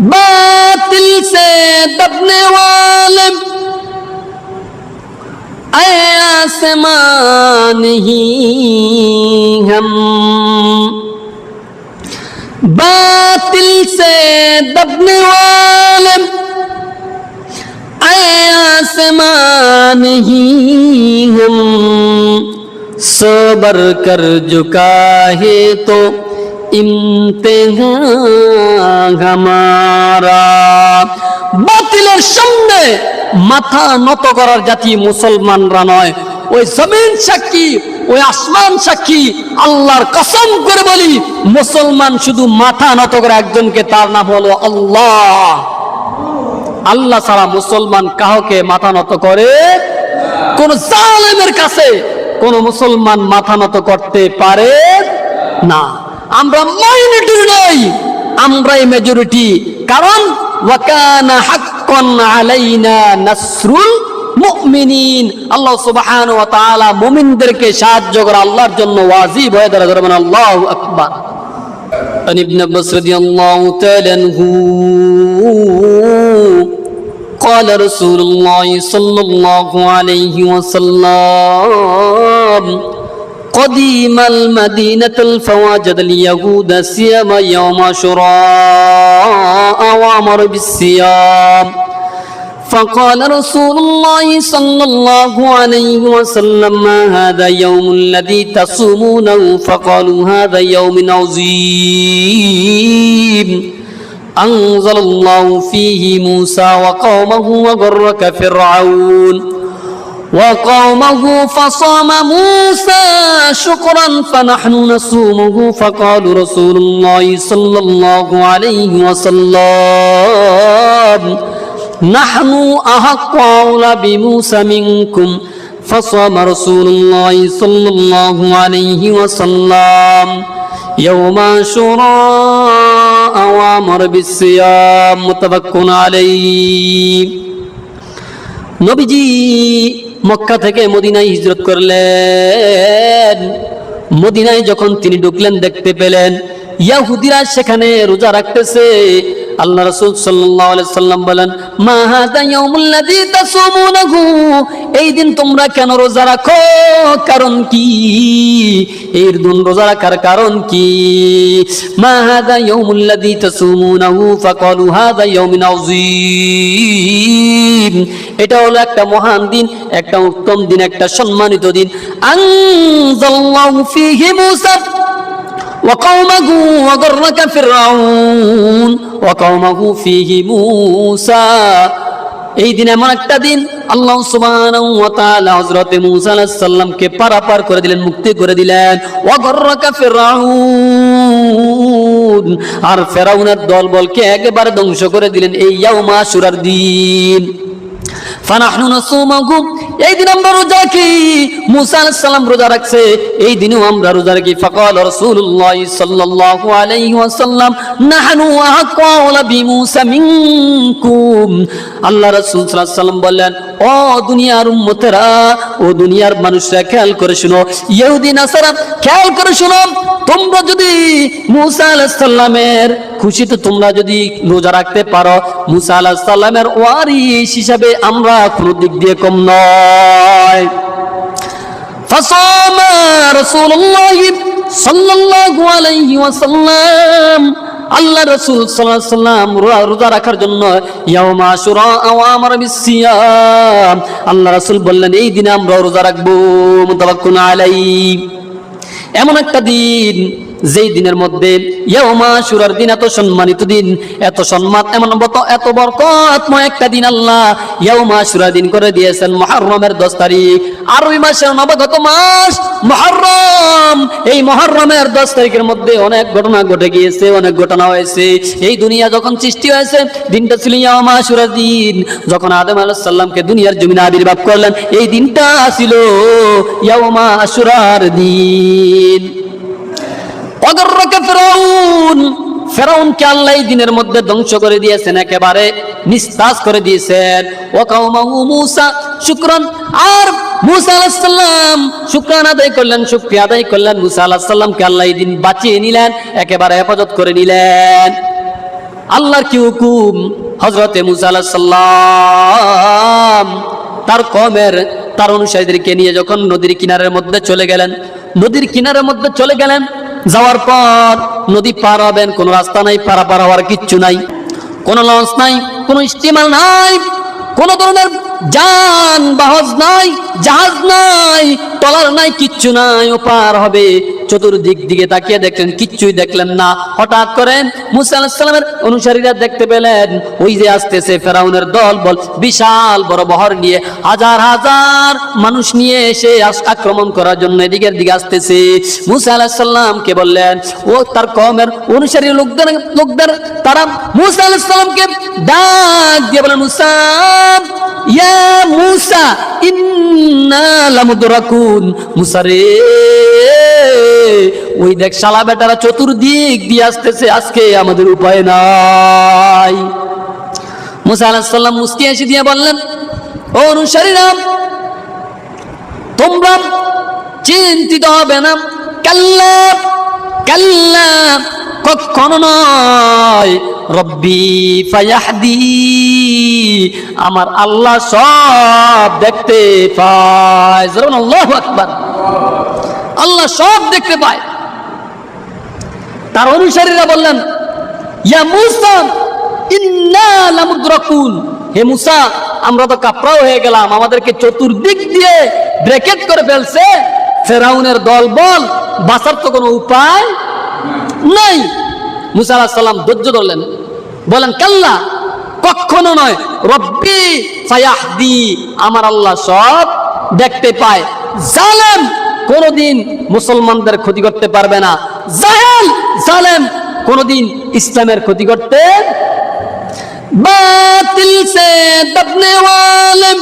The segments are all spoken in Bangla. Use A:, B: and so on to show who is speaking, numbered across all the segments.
A: बातिल से दबने वाले। आसमान ही हम। बातिल से दबने वाले। आसमान ही हम। सबर कर झुका है तो বাতিলের সামনে মাথা নত করার জাতি মুসলমানরা নয়। ওই জমিন সাক্ষী, ওই আসমান সাক্ষী, আল্লাহর কসম করে বলি, মুসলমান শুধু মাথা নত করে একজনকে তার নাম হলো আল্লাহ। আল্লাহ ছাড়া মুসলমান কাহকে মাথা নত করে কোন জালেমের কাছে কোন মুসলমান মাথা নত করতে পারে না। আমরা মাইনরিটি নই আমরাই মেজরিটি কারণ ওয়াকানা হাক্কান আলাইনা নাসরুল মুমিনিন আল্লাহ সুবহানাহু ওয়া তাআলা মুমিনদেরকে সাহায্য করা আল্লাহর জন্য ওয়াজিব হয়ে দাঁড়া ধরবেন আল্লাহু আকবার عن ابن عباس رضي الله تعالى عنه قال رسول الله صلى الله عليه وسلم قديم المدينة فوجد اليهود صيام يوم عاشوراء وأمر بالصيام. فقال رسول الله صلى الله عليه وسلم ما هذا يوم الذي تصومونه؟ فقالوا هذا يوم عظيم. أنزل الله فيه موسى وقومه وغرك فرعون. وقومه فصام موسى شكرا فنحن نصومه فقال رسول الله صلى الله عليه وسلم نحن أحق أولى بموسى منكم فصام رسول الله صلى الله عليه وسلم يوم شراء وامر بالصيام متفق عليه نبجي মক্কা থেকে মদিনায় হিজরত করলেন। মদিনায় যখন তিনি ঢুকলেন, দেখতে পেলেন, ইয়াহুদিরা সেখানে রোজা রাখতেছে। আল্লাহ রাসূল সাল্লাল্লাহু আলাইহি সাল্লাম বলেন, মা হাদা ইয়াউমুল্লাযী তাসুমুনাহু? এই দিন তোমরা কেন রোজা রাখো? কারণ কি? এই দিন রোজা রাখার কারণ কি? মা হাদা ইয়াউমুল্লাযী তাসুমুনাহু? ফাকালু হাদা ইয়াউমিন আযীম। এটা হলো একটা মহান দিন, একটা উত্তম দিন, একটা সম্মানিত দিন। আনজাল্লাহু ফীহি মূসা وقومه وغرك فرعون وقومه فيه موسى এই দিন এমন একটা দিন আল্লাহ সুবহানাহু ওয়া তাআলা হযরতে মূসা আলাইহিস সালামকে পারাপার করে দিলেন মুক্তি করে দিলেন ওয়া গররাকা ফিরআউন আর ফেরাউনের দলবলকে একেবারে ধ্বংস করে দিলেন এই ইয়াউমা আশুরার দিন ফানাহনু নাসুমাহু এই দিন আমরা রোজা রাখি। মুসা সালাম রোজা রাখছে। এই দিনেও আমরা রোজা রাখি। ফাকাল রাসূলুল্লাহ সাল্লাল্লাহু আলাইহি ওয়াসাল্লাম, নাহনু আহাক্কাউলা বিমুসা মিনকুম। আল্লাহ রাসূল সাল্লাল্লাহু বললেন, ও দুনিয়ার উম্মতেরা, ও দুনিয়ার মানুষরা, খেয়াল করে শুনো। ইহুদি, নাসারা, খেয়াল করে শুনো। তোমরা যদি মুসা আলাইহিস সালামের খুশিতে তোমরা যদি রোজা রাখতে পারো, মুসা আলাইহিস সালামের ওয়ারিস হিসাবে আমরা কোনো দিক দিয়ে কম নয় فصام رسول الله صلى الله عليه وسلم আল্লাহ রসুল সাল্লাল্লাহু আলাইহি সাল্লাম রোজা রাখার জন্য ইয়াউমা আশুরা ওয়া আমারা বিসিয়াম আল্লাহ রাসূল বললেন এই দিনে আমরা রোজা রাখবো মুতাওয়াক্কুন আলাইহি এমন একটা দিন যেই দিনের মধ্যে শুরার দিন এত সম্মানিত দিন, এত সম্মান, এমন এত বরকতময় একটা দিন আল্লাহ ইয়াউমা শুরা দিন করে দিয়েছেন মুহররমের 10 তারিখ। আরবি মাসের নবগত মাস মুহররম। এই মুহররমের 10 তারিখের মধ্যে অনেক ঘটনা ঘটে গিয়েছে, অনেক ঘটনা হয়েছে। এই দুনিয়া যখন সৃষ্টি হয়েছে, দিনটা ছিল ইয়াউমা শুরার দিন। যখন আদম আলাইহিস সালামকে দুনিয়ার জমিনে আবির্ভাব করলেন, এই দিনটা ছিল ইয়াউমা শুরার দিন। দিনের মধ্যে ধ্বংস করে দিয়েছেন, একেবারে করে দিয়েছেন। শুক্রান, আর মুসা করলেন করলেন বাঁচিয়ে নিলেন, একেবারে হেফাজত করে নিলেন। আল্লাহর কি হুকুম? হজরতে মুসা তার কমের তার অনুসারীদেরকে নিয়ে যখন নদীর কিনারের মধ্যে চলে গেলেন, নদীর কিনারের মধ্যে চলে গেলেন যাওয়ার পর নদী পার হবেন, কোনো রাস্তা নাই, পারা পার হওয়ার কিচ্ছু নাই, কোনো লঞ্চ নাই, কোনো স্টিমার নাই, কোনো ধরনের যান বাহজ নাই জাহাজ নাই টলার নাই, কিচ্ছু নাই, ও পার হবে। চতুর্দিক দিকে তাকিয়ে দেখলেন, কিচ্ছুই দেখলেন না। হঠাৎ করে মুসা আলাহিসাল্লামের অনুসারীরা দেখতে পেলেন, ওই যে আসতেছে ফেরাউনের দল, বল, বিশাল বড় বহর নিয়ে হাজার হাজার মানুষ নিয়ে এসে আক্রমণ করার জন্য এদিকের দিকে আসতেছে। মুসা আলাহিসাল্লামকে বললেন, ও তার কমের অনুসারী লোকদের লোকদের, তারা মুসা আলাহিসাল্লামকে ডাক দিয়ে বলেন মুসা, ইয়া মুসা ওই দেখ শালা বেটারা চতুর্দিক দিয়ে আসতেছে, আজকে আমাদের উপায় নাই। মুসা আলাহিস সাল্লাম মুস্কি এসে দিয়ে বললেন, ও অনুসারীরা তোমরা চিন্তিত হবে না। কাল্লা কাল্লা কখনো নয় রব্বি ফায়াহদি, আমার আল্লাহ সব দেখতে পায়। যেমন আল্লাহ আকবার। আল্লাহ সব দেখতে পায়। তার অনুসারীরা বললেন, ইয়া মুসা, ইন্না লামুদ্রাকুন। হে মুসা, আমরা তো কাপড়াও হয়ে গেলাম, আমাদেরকে চতুর্দিক দিয়ে ব্রেকেট করে ফেলছে। ফেরাউনের দল বল, বাঁচার তো কোনো উপায় নাই। মুসা আলাহিস সাল্লাম ধৈর্য ধরলেন। বলেন, কাল্লা? কখনো নয়। রব্বি ফায়াহদি, আমার আল্লাহ সব দেখতে পায়। জালেম কোনোদিন মুসলমানদের ক্ষতি করতে পারবে না। জাহেল, জালেম কোনোদিন ইসলামের ক্ষতি করতে বাতিল সে দবনে ওয়ালেম।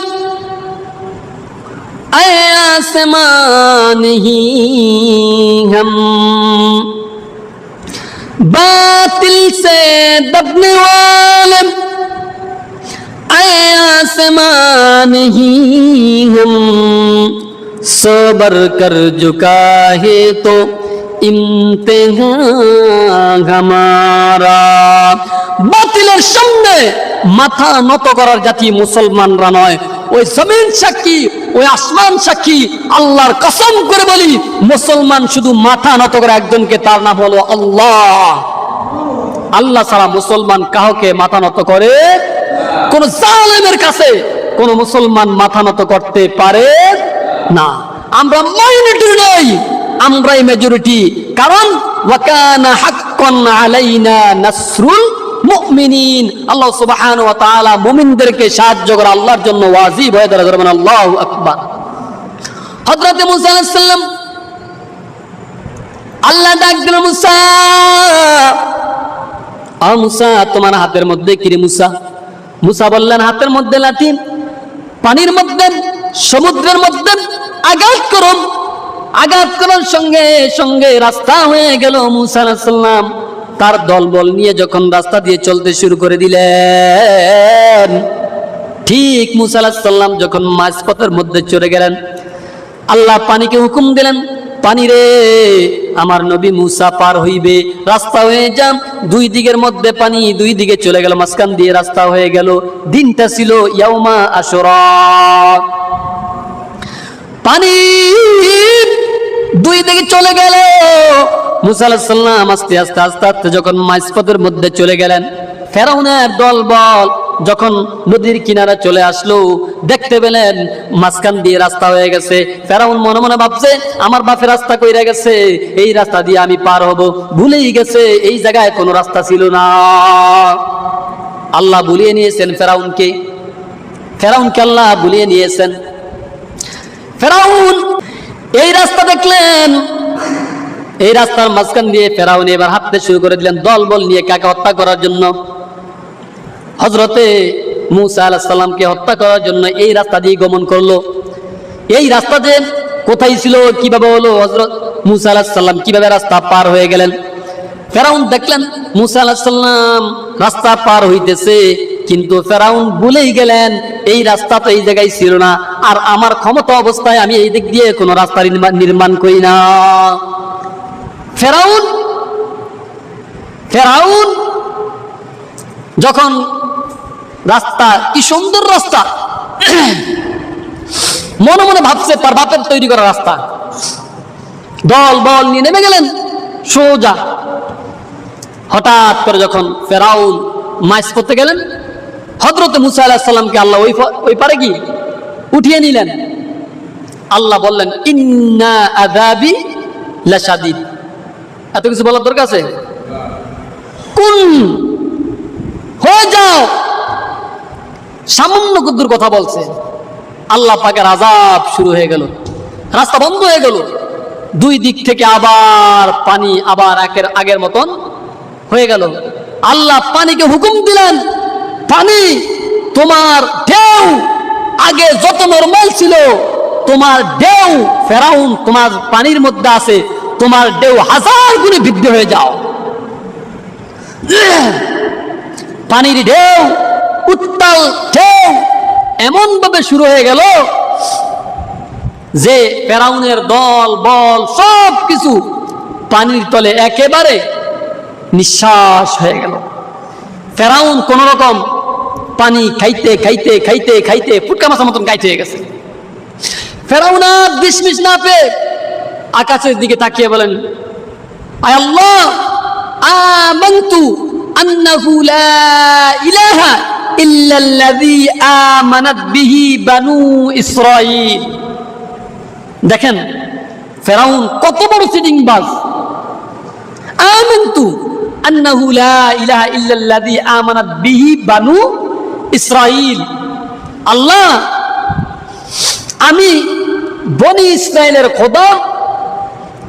A: আয়াসমানহি হাম। बातिल से दबने वाले ऐ आसमान ही हम सोबर कर झुका है तो ইমতেহান হামারা বাতিলের সামনে মাথা নত করার জাতি মুসলমানরা নয় ওই জমিন সাক্ষী, ওই আসমান সাক্ষী, আল্লাহর কসম করে বলি, মুসলমান শুধু মাথা নত করে একজনকে তার নাম হলো আল্লাহ। আল্লাহ ছাড়া মুসলমান কাহকে মাথা নত করে কোন জালেমের কাছে কোন মুসলমান মাথা নত করতে পারে না। আমরা মাইনরিটি নই, আমরাই মেজরিটি কারণ ওয়াকানা হাক্কান আলাইনা নাসরুল মুমিনিন। আল্লাহ সুবহানাহু ওয়া তাআলা মুমিনদেরকে সাহায্য আল্লাহর জন্য ওয়াজিব হয়ে দাঁড়ায়। ধরবেন আল্লাহু আকবার। হযরত মুসা আলাইহিস সালাম আল্লাহ ডাক দিল, মুসা! আ মুসা, তোমার হাতের মধ্যে কিরে মুসা? মুসা বললেন, হাতের মধ্যে লাঠি, পানির মধ্যে, সমুদ্রের মধ্যে, আঘাত করো আঘাত করার সঙ্গে সঙ্গে রাস্তা হয়ে গেল মুসা সাল্লাম তার দলবল নিয়ে যখন রাস্তা দিয়ে চলতে শুরু করে দিলেন, ঠিক মুসা সাল্লাম যখন মাঝপথের মধ্যে চলে গেলেন, আল্লাহ পানিকে হুকুম দিলেন, পানি রে, আমার নবী মুসা পার হইবে, রাস্তা হয়ে যাম দুই দিকের মধ্যে পানি, দুই দিকে চলে গেল, মাঝখান দিয়ে রাস্তা হয়ে গেল, দিনটা ছিল ইয়াউমা আশুরা। পানি দুই দিকে চলে গেল আস্তে আস্তে আস্তে আস্তে যখন মাঝপথের মধ্যে চলে গেলেন, ফেরাউনের দল বল যখন নদীর চলে আসলো, দেখতে পেলেন মাঝখান দিয়ে রাস্তা হয়ে গেছে। ফেরাউন মনে মনে ভাবছে, আমার বাপের রাস্তা কইরা গেছে, এই রাস্তা দিয়ে আমি পার হব। ভুলেই গেছে, এই জায়গায় কোনো রাস্তা ছিল না। আল্লাহ ভুলিয়ে নিয়েছেন ফেরাউনকে। ফেরাউনকে আল্লাহ ভুলিয়ে নিয়েছেন। ফেরাউন, এই রাস্তা দেখলেন এই রাস্তার মাঝখান দিয়ে ফেরাউন এবার হাঁটতে শুরু করে দিলেন দল বল নিয়ে কাকে হত্যা করার জন্য? হজরতে মুসা আলাহ সাল্লামকে হত্যা করার জন্য এই রাস্তা দিয়ে গমন করল। এই রাস্তা যে কোথায় ছিল, কীভাবে হলো হজরত মুসা আলাহ সাল্লাম কীভাবে রাস্তা পার হয়ে গেলেন? ফেরাউন দেখলেন, মুসা আলাহ সাল্লাম রাস্তা পার হইতেছে, কিন্তু ফেরাউন ভুলেই গেলেন, এই রাস্তা তো এই জায়গায় ছিল না, আর আমার ক্ষমতা অবস্থায় আমি এই দিক দিয়ে কোনো রাস্তা নির্মা- নির্মাণ করি না। ফেরাউন ফেরাউন যখন রাস্তা, কি সুন্দর রাস্তা। মনে মনে ভাবছে তার বাপের তৈরি করা রাস্তা। দল, বল নিয়ে নেমে গেলেন সোজা। হঠাৎ করে যখন ফেরাউন মাইস করতে গেলেন হজরত মুসা আলাহিসাল্লামকে আল্লাহ ওই ওই পারে কি উঠিয়ে নিলেন। আল্লাহ বললেন, ইন্না আদাবি লাশাদিদ। এত কিছু বলার দরকার আছে? কোন হয়ে যাও। সামান্য কুদ্দুর কথা বলছে। আল্লাহ পাকের আজাব শুরু হয়ে গেল। রাস্তা বন্ধ হয়ে গেল। দুই দিক থেকে আবার পানি আবার একের আগের মতন হয়ে গেল। আল্লাহ পানিকে হুকুম দিলেন, পানি তোমার ঢেউ, আগে যত নর্মাল ছিল, তোমার ঢেউ ফেরাউন তোমার পানির মধ্যে আছে তোমার ঢেউ হাজার গুণে বৃদ্ধি হয়ে যাও। পানির ঢেউ, উত্তাল ঢেউ এমন ভাবে শুরু হয়ে গেল যে ফেরাউনের দল, বল সব কিছু পানির তলে একেবারে নিঃশ্বাস হয়ে গেল। ফেরাউন কোন রকম পানি খাইতে খাইতে খাইতে খাইতে ফুটকা মাছের মতন গাইতে হয়ে গেছে। ফেরাউন আর বিশমিশ না পেয়ে আকাশের দিকে তাকিয়ে বলেন, আয় আল্লাহ, আমানতু আন্নাহু লা ইলাহা ইল্লাল্লাযী আমানাত বিহি বানু ইসরাঈল। দেখেন, ফেরাউন কত বড় সিটিংবাজ আমানতু আন্নাহু লা ইলাহা ইল্লাল্লাযী আমানাত বিহি বানু ইসরাঈল। আল্লাহ, আমি বনি ইসরায়েলের খোদা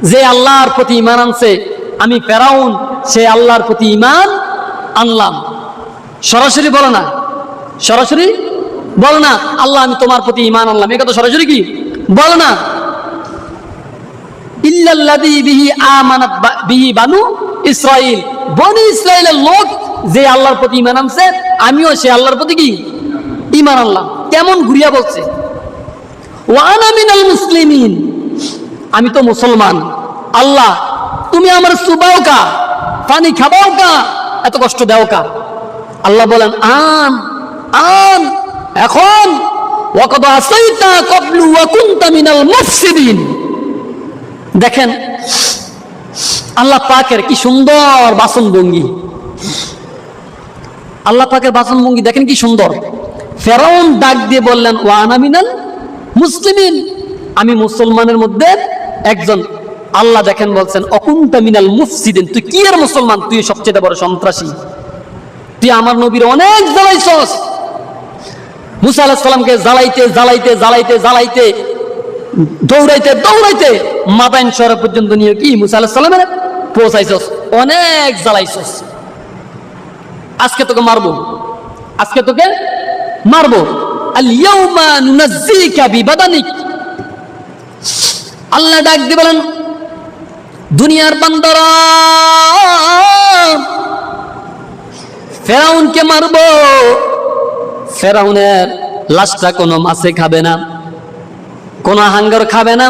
A: যে আল্লাহর প্রতি ইমান আনছে, আমি ফেরাউন, সে আল্লাহর প্রতি ইমান আনলাম। সরাসরি বলো না। সরাসরি বলো না, আল্লাহ, আমি তোমার প্রতি ইমান আনলাম। এ কথা সরাসরি কি? বলো না। ইল্লাল্লাযী বিহি বিহি বানু ইসরাইল লোক যে আল্লাহর প্রতি ইমান আনছে, আমিও সে আল্লাহর প্রতি কি? ইমান আনলাম। কেমন ঘুরিয়া বলছে? ওয়ানা মুসলিমিন। আমি তো মুসলমান। আল্লাহ, তুমি আমার সুবাও কা পানি খাবাও কা এত কষ্ট দাও কা আল্লাহ বলেন, আন আন, এখন। দেখেন, আল্লাহ পাকের কি সুন্দর বাসন ভঙ্গি আল্লাহ পাকের বাসন ভঙ্গি দেখেন কি সুন্দর। ফেরাউন ডাক দিয়ে বললেন ওয়ানা মিনাল মুসলিমিন। আমি মুসলমানের মধ্যে একজন আল্লাহ দেখেন বলছেন, অকুন্তা মিনাল মুফসিদিন তুই কি এর মুসলমান? তুই সবচেয়ে বড় সন্ত্রাসী। তুই আমার নবীর অনেক সালামকে জ্বালাইতে জ্বালাইতে জ্বালাইতে জ্বালাইতে, দৌড়াইতে দৌড়াইতে মাদাইন শহর পর্যন্ত নিয়ে কি অনেক আজকে তোকে মারবো। আজকে তোকে মারবো। আল্লাহ ডাক দিয়ে বলেন, দুনিয়ার বান্দরা, ফেরাউনকে মারবো। ফেরাউনের লাশটা কোনো মাছে খাবে না, কোনো হাঙ্গার খাবে না,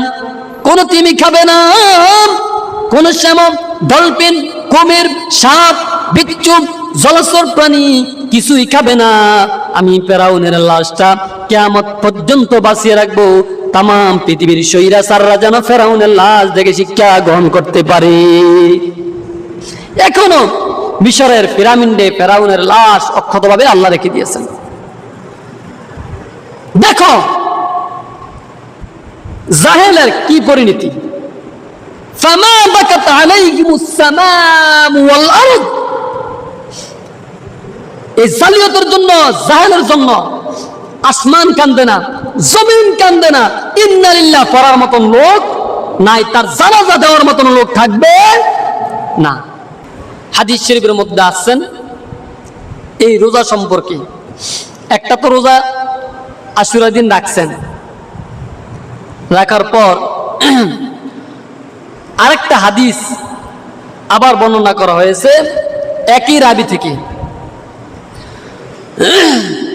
A: কোনো তিমি খাবে না, কোন শ্যাম ডলফিন, কুমির, সাপ, বিচ্ছু, জলচর প্রাণী কিছুই খাবে না। আমি ফেরাউনের লাশটা কেয়ামত পর্যন্ত বাঁচিয়ে রাখব। তাম পৃথিবীর সৈরা সাররা যেন ফেরাউনের লাশ দেখে শিক্ষা গ্রহণ করতে পারে। এখনও মিশরের পিরামিডে ফেরাউনের লাশ অক্ষতভাবে আল্লাহ রেখে দিয়েছেন। দেখো, জাহেলের কি পরিণতি? এই জালিয়াতের জন্য, জাহেলের জন্য আসমান কান্দে না। জমিন কান্দে না। ইন্নালিল্লাহ পড়ার মতন লোক নাই, তার জানাজা দেওয়ার মতন লোক থাকবে না। হাদিস শরীফের মধ্যে আসছেন এই রোজা সম্পর্কে। একটা তো রোজা আশুরা দিন রাখছেন। রাখার পর আরেকটা হাদিস আবার বর্ণনা করা হয়েছে, একই রাবি থেকে।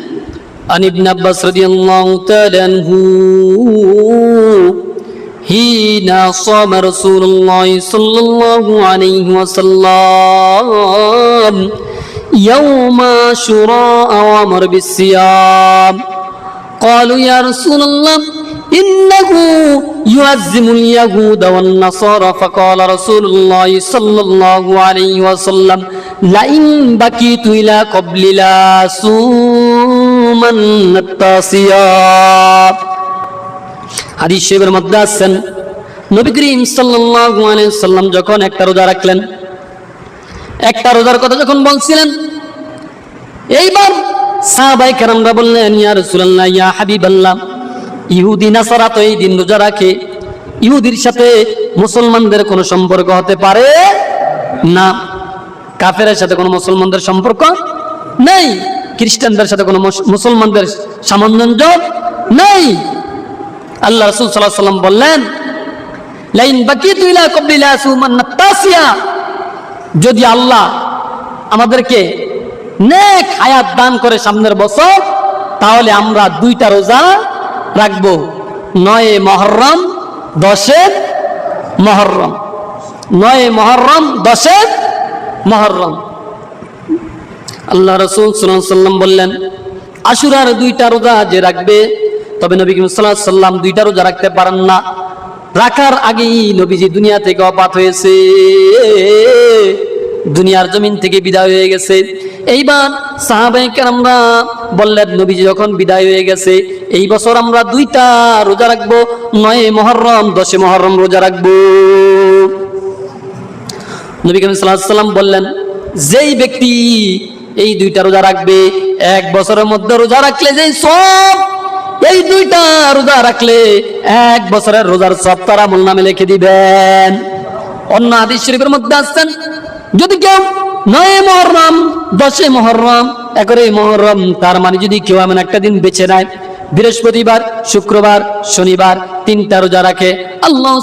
A: عن ابن عباس رضي الله تعالى عنه حين صام رسول الله صلى الله عليه وسلم يوم عاشوراء وأمر بالصيام قالوا يا رسول الله إنه يعزم اليهود والنصارى فقال رسول الله صلى الله عليه وسلم لئن بكيت إلى قبل لا যখন একটা রোজা রাখলেন, একটা রোজার কথা যখন বলছিলেন, এইবার সাহাবাই বললেন, ইয়া ইয়া ইহুদি, নাসারা তো এই দিন রোজা রাখে, ইহুদির সাথে মুসলমানদের কোনো সম্পর্ক হতে পারে না? কাফের সাথে কোনো মুসলমানদের সম্পর্ক নেই? খ্রিস্টানদের সাথে কোনো মুসলমানদের সামঞ্জস্য নেই। আল্লাহ রসুল সাল্লাহ সাল্লাম বললেন, লাইন বাকি তুইলা কবলিলা তাসিয়া যদি আল্লাহ আমাদেরকে নেক হায়াত দান করে সামনের বছর, তাহলে আমরা দুইটা রোজা রাখব। নয় মহরম দশের মহরম। নয় মহরম দশের মহরম। আল্লাহ রসুল সাল্লাম বললেন, আশুরার দুইটা রোজা যে রাখবে, তবে নবী সাল্লাহ সাল্লাম দুইটা রোজা রাখতে পারেন না। রাখার আগেই নবীজি দুনিয়া থেকে অপাত হয়েছে। দুনিয়ার জমিন থেকে বিদায় হয়ে গেছে। এইবার সাহাবাই আমরা বললেন, নবীজি যখন বিদায় হয়ে গেছে, এই বছর আমরা দুইটা রোজা রাখব, নয় মহরম, দশে মহরম রোজা রাখব। নবী করিম সাল্লাহ সাল্লাম বললেন, যেই ব্যক্তি এই দুইটা রোজা রাখবে, এক বছরের মধ্যে রোজা রাখলে যে সব, এই দুইটা রোজা রাখলে এক বছরের রোজার সব তার আমল নামে লিখে দিবেন। অন্য আদিস শরীফের মধ্যে আসছেন, যদি কেউ নয় মহরম দশে মহরম একরে মহরম, তার মানে যদি কেউ এমন একটা দিন বেছে নেয়, বৃহস্পতিবার, শুক্রবার, শনিবার, তিনটা রোজা রাখে, আল্লাহ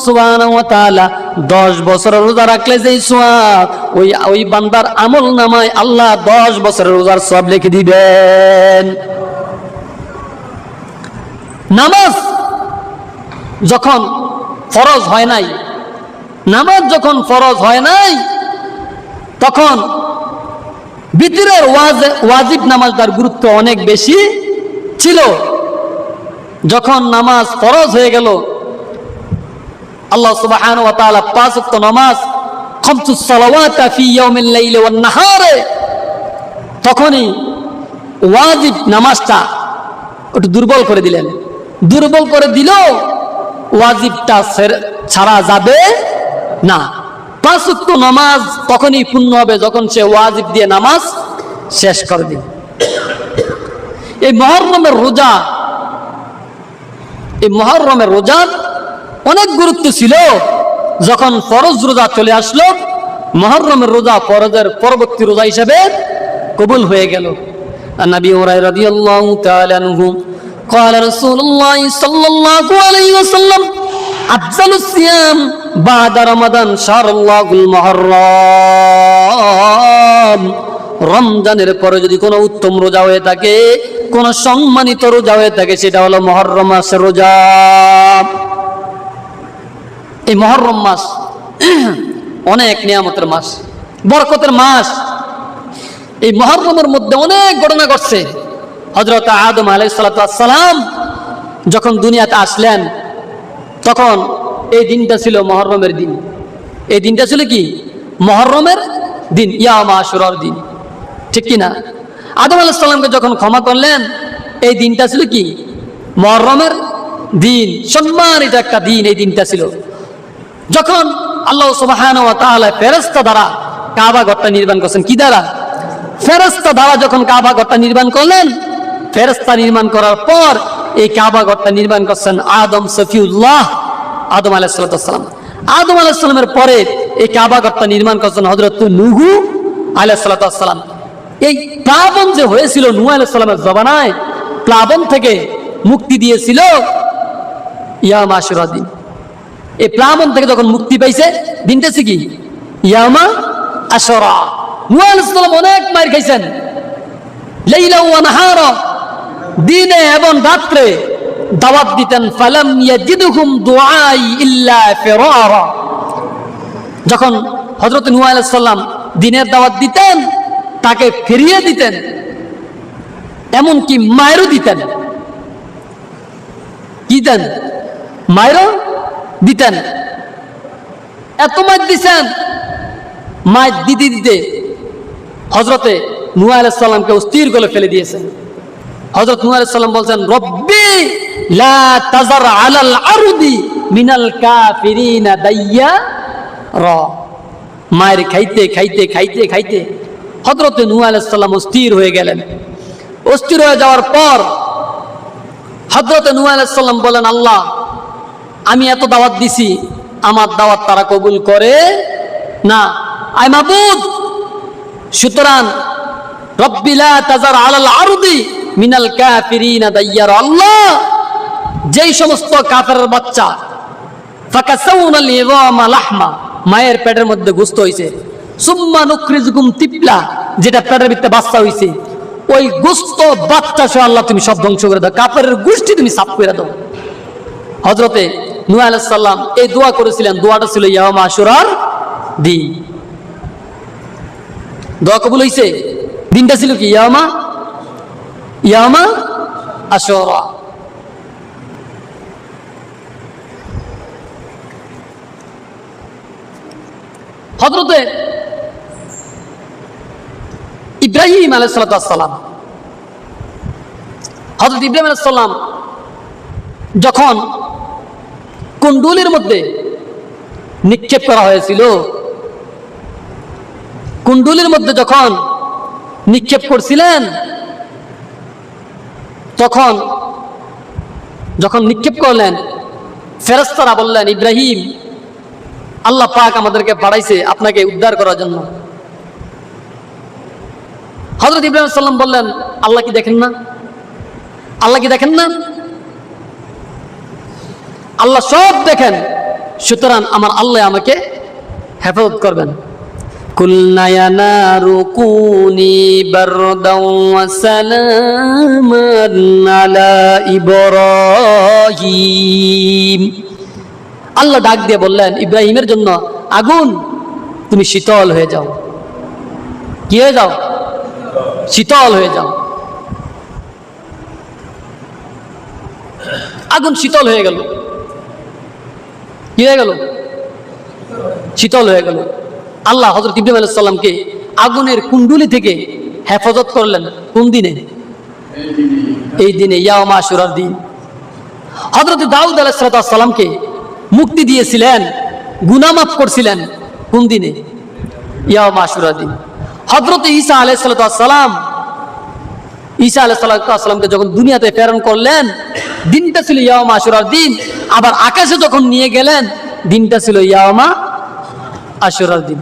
A: তাআলা 10 বছর রোজা রাখলে যেই সওয়াব ওই ওই বান্দার আমল নামায় আল্লাহ 10 বছরের রোজার সওয়াব লিখে দিবেন। নামাজ যখন ফরজ হয় নাই, নামাজ যখন ফরজ হয় নাই, তখন ওয়াজ- ওয়াজিব নামাজটার গুরুত্ব অনেক বেশি ছিল। যখন নামাজ ফরজ হয়ে গেল, আল্লাহ তাআলা পাঁচ নামাজ তখনই ওয়াজিব নামাজটা একটু দুর্বল করে দিলেন। দুর্বল করে দিল ওয়াজিবটা ছাড়া যাবে না। পাঁচ ওয়াক্ত নামাজ তখনই পূর্ণ হবে যখন সে ওয়াজিব দিয়ে নামাজ শেষ করে দিল এই মহরমের রোজা, এই মহরমের রোজার অনেক গুরুত্ব ছিল। যখন ফরজ রোজা চলে আসলো মহরমের রোজা ফরজের পরবর্তী রোজা হিসেবে কবুল হয়ে গেল আর নবী ওরাই রাদিয়াল্লাহু তাআলা আনহু قال رسول الله صلى الله عليه وسلم أفضل الصيام بعد رمضان شهر الله المحرم রমজানের পরে যদি কোনো উত্তম রোজা হয়ে থাকে কোন সম্মানিত রোজা হয়ে থাকে সেটা হলো মহরম মাসের রোজা এই মহরম মাস অনেক নিয়ামতের মাস, বরকতের মাস। এই মহরমের মধ্যে অনেক ঘটনা ঘটছে। হজরত আদম আলাইসালাম যখন দুনিয়াতে আসলেন, তখন এই দিনটা ছিল মহরমের দিন। এই দিনটা ছিল কি? মহরমের দিন ইয়ামা আশুরার দিন। ঠিক কি না আদম আলাহিসাল্লামকে যখন ক্ষমা করলেন, এই দিনটা ছিল কি? মহরমের দিন, সম্মানিত একটা দিন এই দিনটা ছিল। যখন আল্লাহ সুবাহান ওয়া তাআলা ফেরেশতা দ্বারা কাবা ঘরটা নির্মাণ করছেন, কি দ্বারা? ফেরেশতা দ্বারা যখন কাবা ঘরটা নির্মাণ করলেন, ফেরেশতা নির্মাণ করার পর এই কাবা ঘরটা নির্মাণ করছেন আদম সফিউল্লাহ, আদম আলাইসালাম আদম আলাইসালামের পরে এই কাবা ঘরটা নির্মাণ করছেন হজরত নুহু আলাইসালাম এই প্লাবন যে হয়েছিল নু আলাইসালামের জবানায়, প্লাবন থেকে মুক্তি দিয়েছিল ইয়া মাসুরা দিন এই প্লাবন থেকে যখন মুক্তি পাইছে দিনটাছে কি? ইয়ামা আশরা। নূহ অনেক মার খাইছেন। দিনে এবং রাত্রে দাওয়াত দিতেন, ফালাম ইয়াজিদুহুম দুআই ইল্লা ফিরারা। যখন হযরত নূহ আলাইহিস সালাম দিনের দাওয়াত দিতেন, তাকে ফিরিয়ে দিতেন, এমনকি মায়েরও দিতেন। কি দেন? মায়েরও দিতেন। এত মাছ দিছেন মাছ দিতে দিতে হজরতে নুয়া আলাইসাল্লামকে অস্থির করে ফেলে দিয়েছেন। হজরত নুয়া আলাইসাল্লাম বলছেন, রব্বি লা তাজার আলাল আরদি মিনাল কাফিরিনা দাইয়া র। মায়ের খাইতে খাইতে খাইতে খাইতে হজরতে নুয়া আলাইসাল্লাম অস্থির হয়ে গেলেন। অস্থির হয়ে যাওয়ার পর হজরতে নুয়া আলাইসাল্লাম বলেন, আল্লাহ আমি এত দাওয়াত দিছি, আমার দাওয়াত তারা কবুল করে না। আই মাবুদ, সুতরাং রব্বিলা তাজার আলাল আরদি মিনাল কাফিরিনা দাইয়ার আল্লাহ, যেই সমস্ত কাফেরের বাচ্চা ফাকাসাউনাল ইযামা লাহমা, মায়ের পেটের মধ্যে গোস্ত হইছে। সুম্মা নুখরিজুকুম তিপলা যেটা পেটের ভিতরে বাচ্চা হইছে। ওই গোস্ত বাচ্চা সহ আল্লাহ তুমি সব ধ্বংস করে দাও, কাফেরের গোষ্ঠী তুমি সাফ করে দাও। হজরতে নুয়া এই দোয়া করেছিলেন। দোয়াটা ছিল ইয়ামা আশুরার দিন। দোয়া কবুল দিনটা ছিল কি? ইয়ামা ইয়ামা হজরতে ইব্রাহিম আলাইসালাম হজরত ইব্রাহিম আলাইসাল্লাম যখন কুণ্ডুলির মধ্যে নিক্ষেপ করা হয়েছিল। কুণ্ডুলির মধ্যে যখন নিক্ষেপ করছিলেন, তখন যখন নিক্ষেপ করলেন ফেরস্তারা বললেন, ইব্রাহিম, আল্লাহ পাক আমাদেরকে পাঠাইছে আপনাকে উদ্ধার করার জন্য। হজরত ইব্রাহিম সাল্লাম বললেন, আল্লাহ কি দেখেন না? আল্লাহ কি দেখেন না? আল্লাহ সব দেখেন। সুতরাং আমার আল্লাহ আমাকে হেফাজত করবেন। আল্লাহ ডাক দিয়ে বললেন ইব্রাহিমের জন্য আগুন তুমি শীতল হয়ে যাও। কি হয়ে যাও? শীতল হয়ে যাও। আগুন শীতল হয়ে গেল। কি হয়ে গেল? শীতল হয়ে গেল। আল্লাহ হজরত ইব্রাহিম আলাইসাল্লামকে আগুনের কুণ্ডুলি থেকে হেফাজত করলেন। কোন দিনে? এই দিনে ইয়ামা আশুরার দিন। হজরত দাউদ আলাইসালামকে মুক্তি দিয়েছিলেন গুনামাফ করছিলেন। কোন দিনে? ইয়ামা আশুরার দিন। হজরত ঈসা আলাইসালাম ঈসা আলাইসালামকে যখন দুনিয়াতে প্রেরণ করলেন দিনটা ছিল ইয়ামা আশুরার দিন। আবার আকাশে যখন নিয়ে গেলেন, দিনটা ছিল ইয়ামা আশুরার দিন।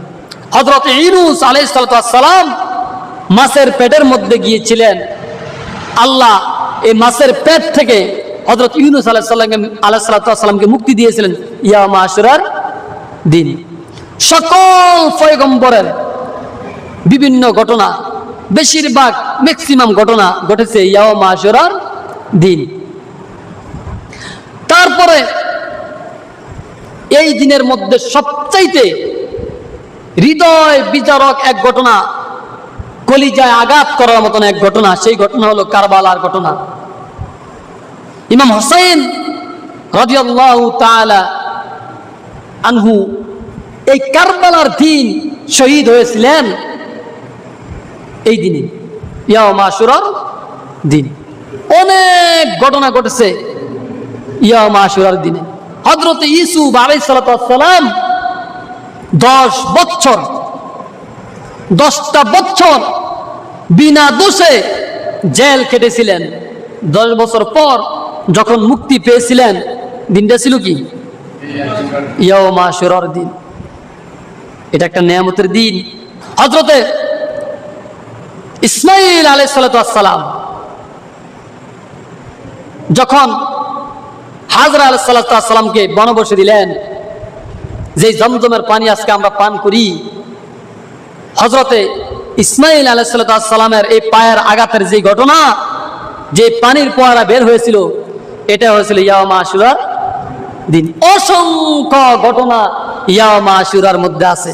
A: হজরত ইনুস আলাইসালাম মাছের পেটের মধ্যে গিয়েছিলেন। আল্লাহ এই মাছের পেট থেকে হজরত ইউনুস আলাহিসাল্লামকে আলাহিসাল্লামকে মুক্তি দিয়েছিলেন ইয়ামা আশুরার দিন। সকল পয়গম্বরের বিভিন্ন ঘটনা, বেশিরভাগ ম্যাক্সিমাম ঘটনা ঘটেছে ইয়ামা আশুরার দিন। তারপরে এই দিনের মধ্যে সবচাইতে হৃদয় বিচারক এক ঘটনা, কলিজায় আঘাত করার মতন এক ঘটনা, সেই ঘটনা হলো কারবালার ঘটনা। ইমাম হোসেন আনহু এই কারবালার দিন শহীদ হয়েছিলেন এই দিনে ইয়ামা আশুরার দিন। অনেক ঘটনা ঘটেছে। ইয়ামা আশুরার দিনে। হজরত ইসুফ আলাইসালাম দশ বছর, দশটা বছর বিনা দোষে জেল কেটেছিলেন দশ বছর পর যখন মুক্তি পেয়েছিলেন, দিনটা ছিল কি? ইয়ামা আশুরার দিন। এটা একটা নিয়ামতের দিন। হজরতে ইসমাইল আলাইসালাম যখন হাজরা আলাইসাল্লামকে বনবসে দিলেন। যে জমজমের পানি আজকে আমরা পান করি। হজরতে ইসমাইল আলাইসাল্লামের এই পায়ের আঘাতের যে ঘটনা, যে পানির পোয়ারা বের হয়েছিল, এটা হয়েছিল ইয়ামা আশুরার দিন। অসংখ্য ঘটনা ইয়ামা আশুরার মধ্যে আছে।